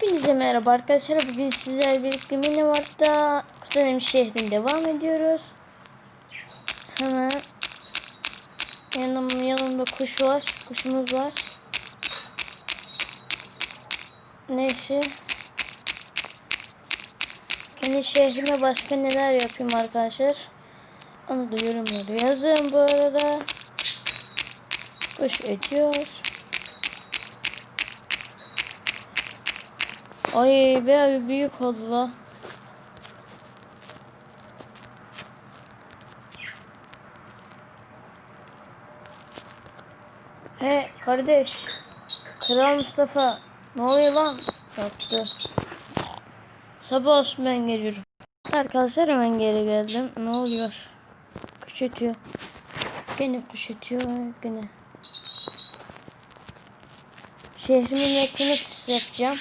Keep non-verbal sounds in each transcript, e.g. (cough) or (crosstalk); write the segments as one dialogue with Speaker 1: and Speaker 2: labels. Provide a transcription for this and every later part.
Speaker 1: Hepinize merhaba arkadaşlar. Bugün sizlerle birlikte Minimart'ta Kuzenim şehrinde devam ediyoruz. Hemen yanım, yanımda kuş var. Kuşumuz var. Neyse. Kendi şehrime başka neler yapayım arkadaşlar. Onu da yorumlara yazın bu arada. Kuş ediyor. Ay be büyük oldu la. He kardeş. Kral Mustafa. Ne oluyor lan? Yaptı. Sabah ben geliyorum. Arkadaşlar hemen geri geldim. Ne oluyor? Kuş ötüyor. Gene kuş ötüyor. Gene. Şehrimin ekranı yapacağım.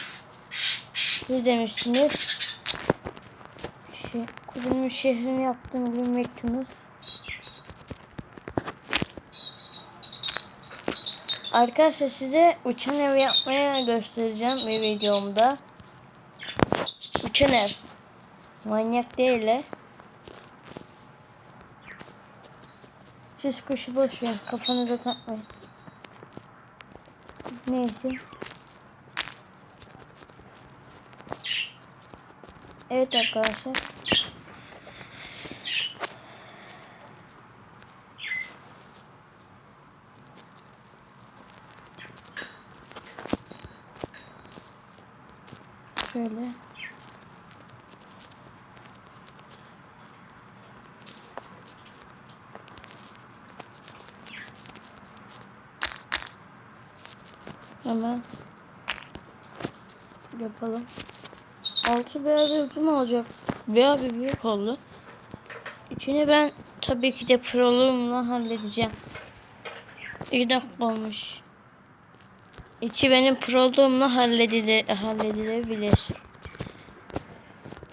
Speaker 1: Siz demiştiniz. Şey, kuzenimin şehrini yaptığını bilmektiniz. Arkadaşlar size uçan ev yapmaya göstereceğim bir videomda. Uçan ev. Manyak değil he. Siz kuşu boş verin. Kafanıza takmayın. Neyse. Evet arkadaşlar. Şöyle. Hemen yapalım. Altı beyaz bir olacak. Beyaz bir büyük oldu. İçini ben tabii ki de proluğumla halledeceğim. İki dakika olmuş. İçi benim proluğumla halledile halledilebilir.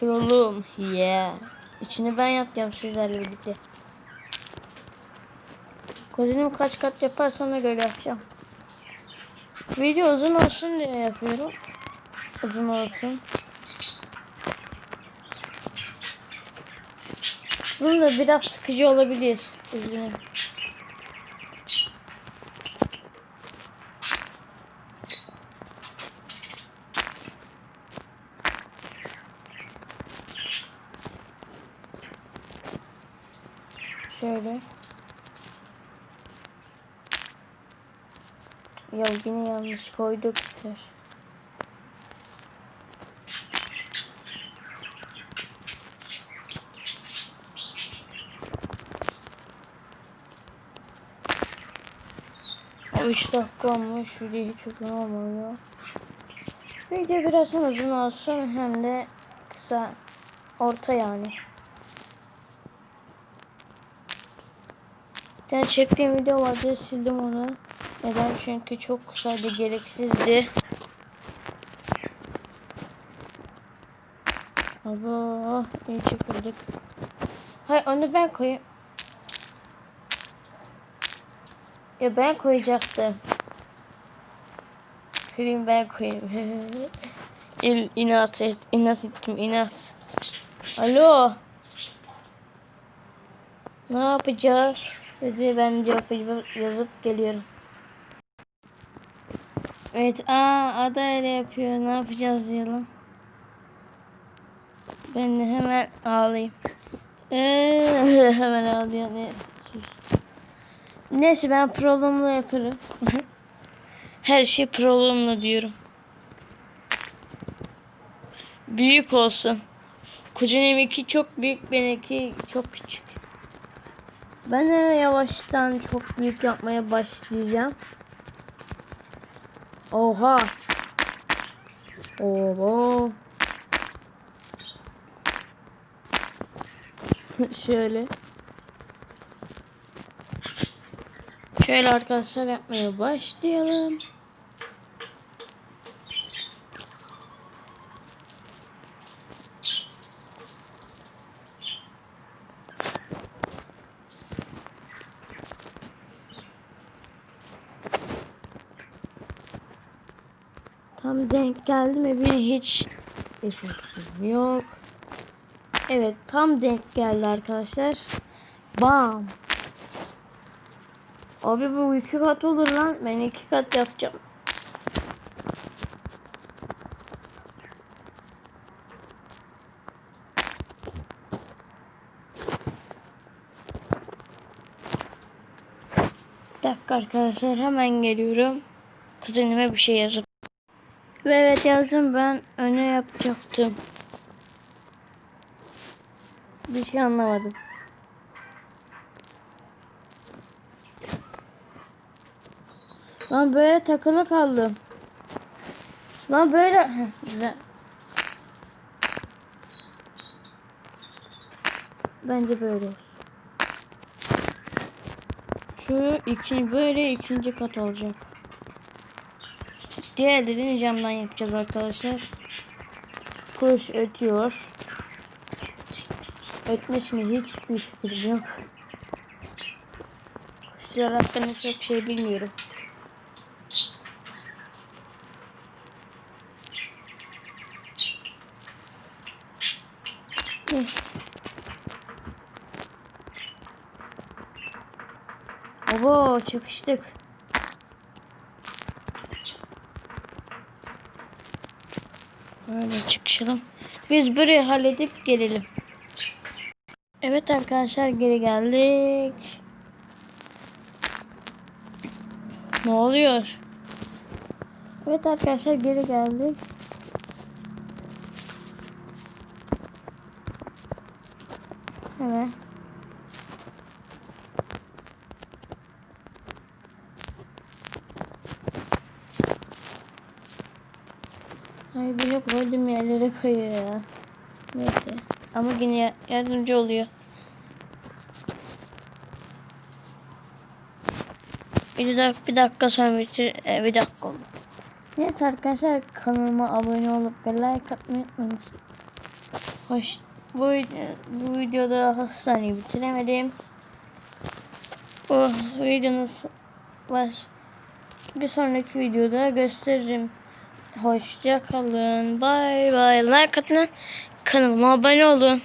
Speaker 1: Proluğum. Yeah. İçini ben yapacağım sizlerle birlikte. Kuzenim kaç kat yaparsa ona göre yapacağım. Video uzun olsun diye yapıyorum. Uzun olsun. Bunun da biraz sıkıcı olabilir. Üzgünüm. Şöyle. Ya yine yanlış koyduk. Dur. 3 dakika olmuş. Video hiç uzun olmuyor. Video biraz uzun olsun hem de kısa. Orta yani. Tane çektiğim video vardı sildim onu. Neden? Çünkü çok kısaydı, gereksizdi. Aba, iyi çekildik. Hayır onu ben koyayım. Ya ben koyacaktım. Kırayım ben koyayım. (laughs) İl, inat et, inat ettim, inat. Alo. Ne yapacağız? Dedi ben cevap yazıp geliyorum. Evet, aa ada öyle yapıyor. Ne yapacağız diyelim. Ben de hemen ağlayayım. Ee, (laughs) hemen ağlıyor. Neyse ben prolumla yaparım. Her şey prolumla diyorum. Büyük olsun. Kuzenim iki çok büyük, benimki çok küçük. Ben de yavaştan çok büyük yapmaya başlayacağım. Oha. Oho. (laughs) Şöyle. Şöyle arkadaşlar yapmaya başlayalım. Tam denk geldi mi bir hiç eşitsizim yok. Evet tam denk geldi arkadaşlar. Bam. Abi bu iki kat olur lan. Ben iki kat yapacağım. Bir dakika arkadaşlar hemen geliyorum. Kuzenime bir şey yazıp. Ve evet yazdım ben öne yapacaktım. Bir şey anlamadım. Lan böyle takılı kaldım. Lan böyle. Bence böyle. Şu ikinci böyle ikinci kat olacak. Diğerlerini camdan yapacağız arkadaşlar. Kuş ötüyor. Ötmüş mü hiçbir fikrim yok. Kuşlar hakkında çok şey bilmiyorum. Neyse. Oho çıkıştık. Böyle çıkışalım. Biz burayı halledip gelelim. Evet arkadaşlar geri geldik. Ne oluyor? Evet arkadaşlar geri geldik. Evet. Ay bile koydum yerlere koyuyor ya. Neyse. Ama yine ya- yardımcı oluyor. Bir dakika, bir dakika sonra bitir. E, bir dakika oldu. Neyse arkadaşlar kanalıma abone olup ve like atmayı unutmayın. Hoş. Bu, bu videoda hastaneyi bitiremedim. Bu videonuz var. Bir sonraki videoda gösteririm. Hoşça kalın. Bay bay. Like atın. Kanalıma abone olun.